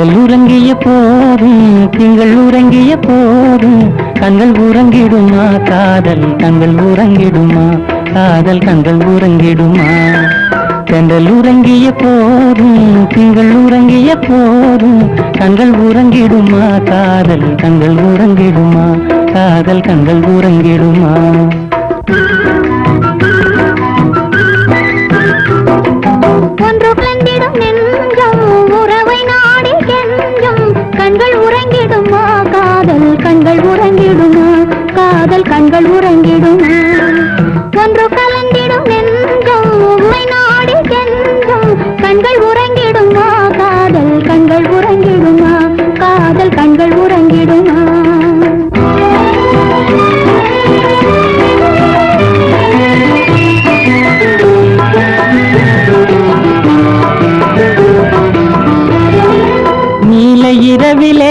கடல் உறங்கிய போதும் திங்கள் உறங்கிய போதும் கண்கள் உறங்கிடுமா? காதல் கண்கள் உறங்கிடுமா? காதல் கண்கள் உறங்கிடுமா? கண்டல் உறங்கிய போதும் திங்கள் உறங்கிய போதும் கண்கள் உறங்கிடுமா? காதல் கண்கள் உறங்கிடுமா? காதல் கண்கள் உறங்கிடுமா? கண்கள் உறங்கிடும்.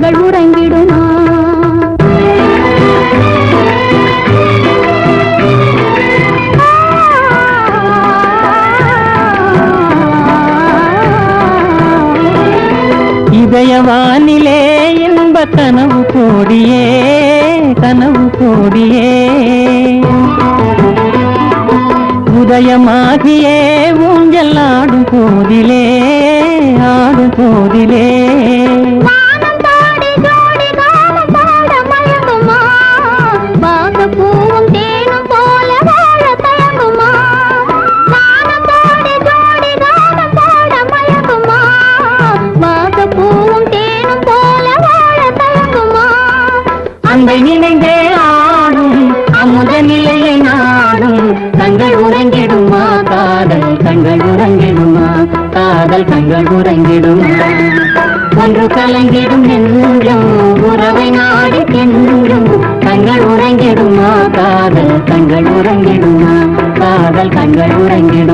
கண்கள் உறங்கிடுமா? இதயவானிலே இன்ப கனவு கோடியே கனவு கோடியே. உதயமாகியே ஊஞ்சல் ஆடும் போதிலே ஆடும் போதிலே. அன்பை ஆடும் அமுத நிலையை நாடும் கண்கள் உறங்கிடுமா காதல் கண்கள் உறங்கிடுமா காதல் கண்கள் உறங்கிடுமா? ஒன்று கலங்கிடும் நெஞ்சம் உறவை நாடி கெஞ்சும் கண்கள் உறங்கிடுமா காதல் கண்கள் உறங்கிடுமா காதல் கண்கள் உறங்கிடும்?